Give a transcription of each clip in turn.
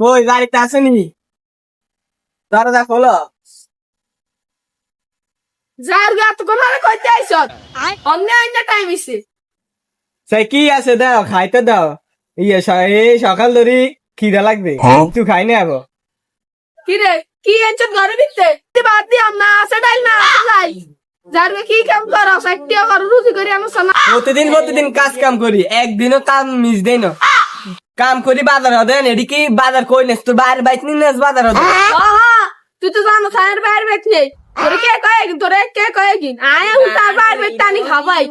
কই গাড়িতে আসেনি? তারা দেখ হলো যার গা তো কোন আরে কইতে আইছত অন্য অন্য টাইম ইছে সে কি আছে দাও খাইতে দাও। ইয়ে এই সকাল ধরে খিদা লাগবে। তুই খাই না আবো। কি রে কি এনছত ঘরে বিতে তুই বাদ দি আমরা আছে ডাইল না যাই যার কি কাম কর? সাইটিয়া কর রুজি করে সোনা প্রতিদিন প্রতিদিন কাজ কাম করি। একদিনও কাম মিস দেই না। কাম করি বাজার হদেন এডি কি বাজার কই নেস? তোর বাইরে বাইক নি নেস বাজার হদে। আহা তুই তো জানো সায়ের বাইরে বেট নেই। তোরে কে কয় কি তোরে কে কয় কি আয় উল্টা বাইরে বেট টানি খাবাই।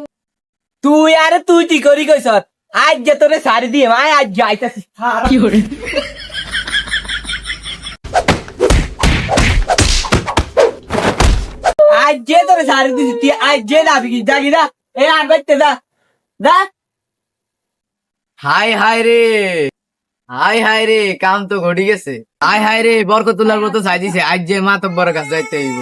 তুই আরে তুই কি করি কইস আজ যে তোরে সারি দিয়ে আয় আজ যাইতাছি কি করে আজ যে তোরে সারি দিছি তুই আজ যে যাবি কি? যাবি না এ আর বাইতে যা। যা। হাই হাই রে। হাই হাই রে কাম তো ঘটি গেছে। হাই হাই রে বরকতুল্লার মতো চাই দিছে আজ যে মাতব্বর কাছে যাইতে হইব।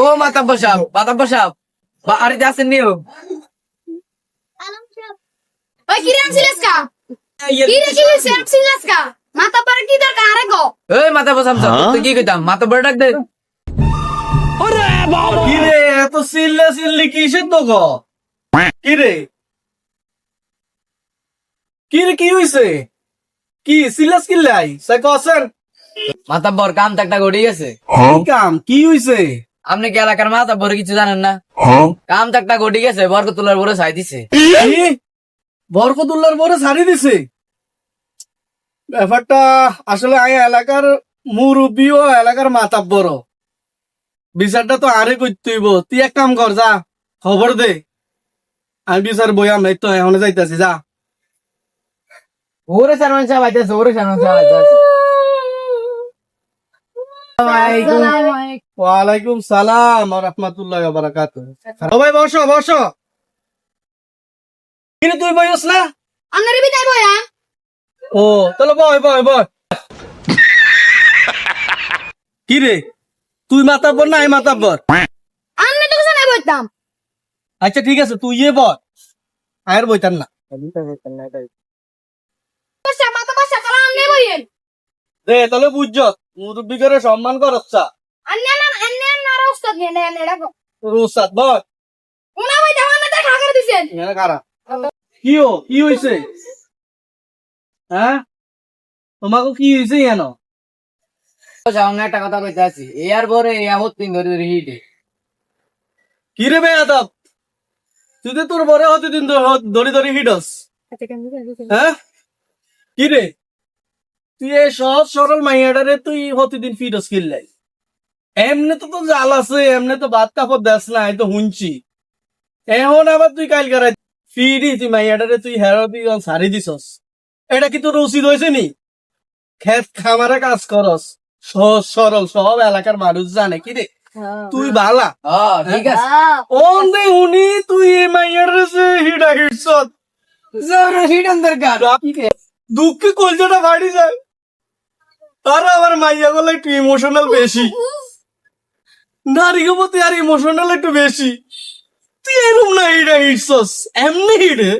ও মাতাব্বর সাহেব মাতাব্বর সাহেব বাড়িতে আসেন নিও ওই কি রে ছিলিস কা? কি রে কি ছিলিস কা? দরকার? আরে গো। সাহেব তুই কি কইতাম? ডাক দে। কি রে? এত সিল্লে সিল্লি কিসের তো গো কি রে? কি রে কি হইছে? কি সিল্লাস কিল্লাই সে কসেন মাতাব্বর কাম ঘটি গেছে। কি কাম? কি হইছে? আপনি কি এলাকার মাতাব্বর কিছু জানেন না? কাম তো একটা ঘটি গেছে বরকতুল্লার বড় চাই দিছে। কি? বরকতুল্লার পরে ছাড়ি দিছে? ব্যাপারটা আসলে আই এলাকার মুরব্বী ও এলাকার মাতাব বড় বিচারটা তো আরে করতে হইব তুই এক কাম কর যা। খবর দে। আমি বিচার বইয়াম নাই তো এখন যাইতাছি যা। ওরে সারমান সাহেব আইতাছে ওরে সারমান সাহেব আইতাছে ওয়ালাইকুম সালাম আর রহমতুল্লাহ বারাকাত সবাই বসো বসো। কিন্তু তুই বইস না? আন্নারে বিদায় বয়া। ও তাহলে বয় বয় বয়। কি রে তুই মাতাব্বর না আমি মাতাব্বর আন্না তো কিছু নাই বইতাম আচ্ছা ঠিক আছে তুই ইয়ে বল আয়ের বইতাম না। দে তাহলে বুঝছ মুরব্বী করে সম্মান নে রাখো রুসাদ বল। উনা করে দিছেন। কারা কি ও কি হইছে? হ্যাঁ? তোমাকে কি হইছে কেন সামনে একটা কথা কইতে আছি এয়ার পরে এয়া হতিন ধরে ধরে হিটে কি রে বেয়াদব তুই তো তোর বরে হতে দিন ধরে ধরে হিডস হ্যাঁ? কি রে তুই এই সহজ সরল মাইয়াডারে তুই প্রতিদিন কিনলাই। এমনি তো তো জাল আছে এমনি তো ভাত কাপড় দেস না তো হুনছি। এখন আবার তুই কাল করাই ফিডি তুই মাইয়াডারে তুই হেরো তুই সারি দিছস। এটা কি তোর উচিত হয়েছে নি? খেত খামারে কাজ করস। সহজ সরল সব এলাকার মানুষ জানে কি রে? তুই বালা। হ্যাঁ ঠিক আছে। ওন্দে উনি তুই এই মাইয়াডারে সে হিডা হিডছত হিটন দরকার দুঃখে কলজাটা ফাড়ি যায়। আর আমার মাইয়া গুলো একটু ইমোশনাল বেশি। নারীকে প্রতি আর ইমোশনাল একটু বেশি। তুই এরম না হিডা হিটছস এমনি হিডে।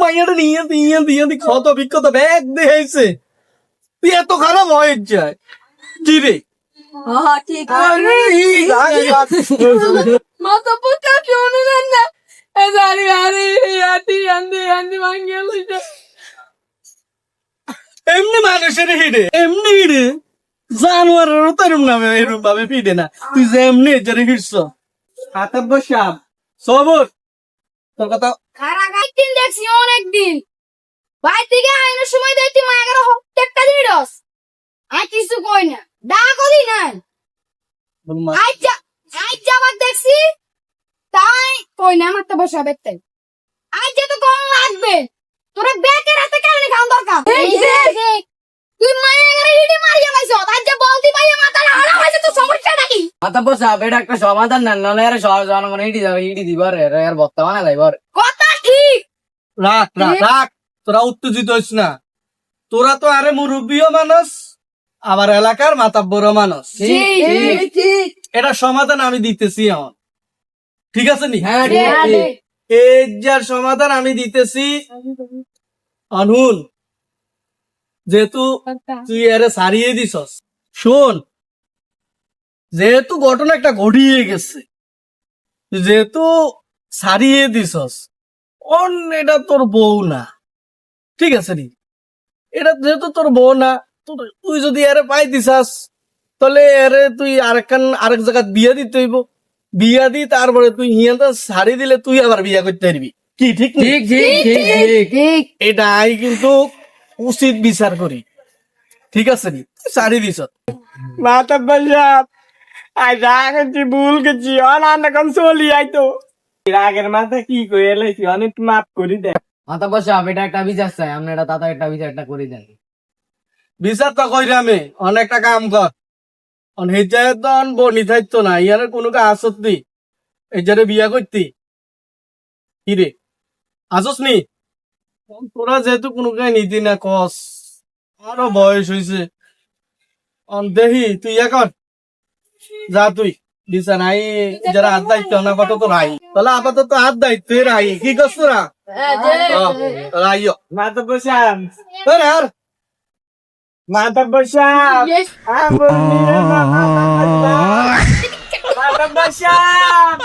মাইয়াটা নিয়ে দিয়ে দিয়ে দি ক্ষত বিক্ষত ব্যাগ দেখাইছে। তুই এত খারাপ হয়ে যায় জারি এমনি মানুষের হিডে এমনি হিডে। জানোয়ারেরও তো এরম নামে এরম ভাবে না। তুই যে এমনি জরে সবর। তোর কথা খারা গাইতিন দেখছি অনেক দিন ভাই থেকে আইনের সময় দেই তুই মায়ের হত্যা দিড়স আই কিছু কই না। ডাকো দি নাই বলমা আই যা আই যাবার দেখছি তাই কই না বেতে আজ যে তো কম লাগবে। তোরা বেকের হাতে কেন খাওয়া দরকার? তুই মায়ের ঘরে হিডি মারিয়া লাইছ আজ যে বলতি ভাইয়া মাথা হারা হয়েছে তো সমস্যা নাকি? মাতাব্বর সাহেব এটা একটা সমাধান নেন নাহলে এর সহজ জনগণ হিটি যাবে হিটি দিবার এর এর বর্তমানে কথা ঠিক। রাখ রাখ রাখ। তোরা উত্তেজিত হইস না। তোরা তো আরে মুরব্বীও মানুষ আবার এলাকার মাতাব্বর মানুষ। ঠিক ঠিক এটা সমাধান আমি দিতেছি এখন। ঠিক আছে নি? হ্যাঁ ঠিক ঠিক। এই যার সমাধান আমি দিতেছি অনুন যেহেতু তুই এরে সারিয়ে দিছস। শোন যেহেতু ঘটনা একটা ঘটিয়ে গেছে যেহেতু সারিয়ে দিছস অন এটা তোর বউ না। ঠিক আছে নি? এটা যেহেতু তোর বউ না তুই যদি এরে পাই দিছাস তাহলে এরে তুই আরেকখান আরেক জায়গায় বিয়া দিতে হইব। বিয়া দি তারপরে তুই হিয়াতে সারি দিলে তুই আবার বিয়া করতে পারবি। কি ঠিক ঠিক ঠিক ঠিক ঠিক ঠিক এটাই কিন্তু উচিত বিচার করি। ঠিক আছে নি? সারি দিছ। মাতা বাসাব আই রাগ হচ্ছে ভুল গেছি অনান এখন চলি আইতো রাগের মাথা কি করে লাইছি অনেক মাফ করি দে। মাথা বসা এটা একটা বিচার চাই আপনি এটা তাতা একটা বিচারটা করে দেন। বিচার তো কইরামে অনেকটা কাম কর অন হেজায় তো অন বনি থাকতো না ইয়ার কোনো কা আসত এজারে বিয়া করতি। কি রে? আসস নি? তোরা যেহেতু কোনো কাজ নিতি না কস। আরও বয়স হইছে। অন দেহি তুই ইয়া কর। যা তুই বিছানাই যারা হাত দায়িত্ব না কত তো রাই তাহলে আপাতত হাত দায়িত্ব রাই কি করছ তোরা? রাইও মাতা বাসাব তোর আর মাতা বাসাব মাতা বাসাব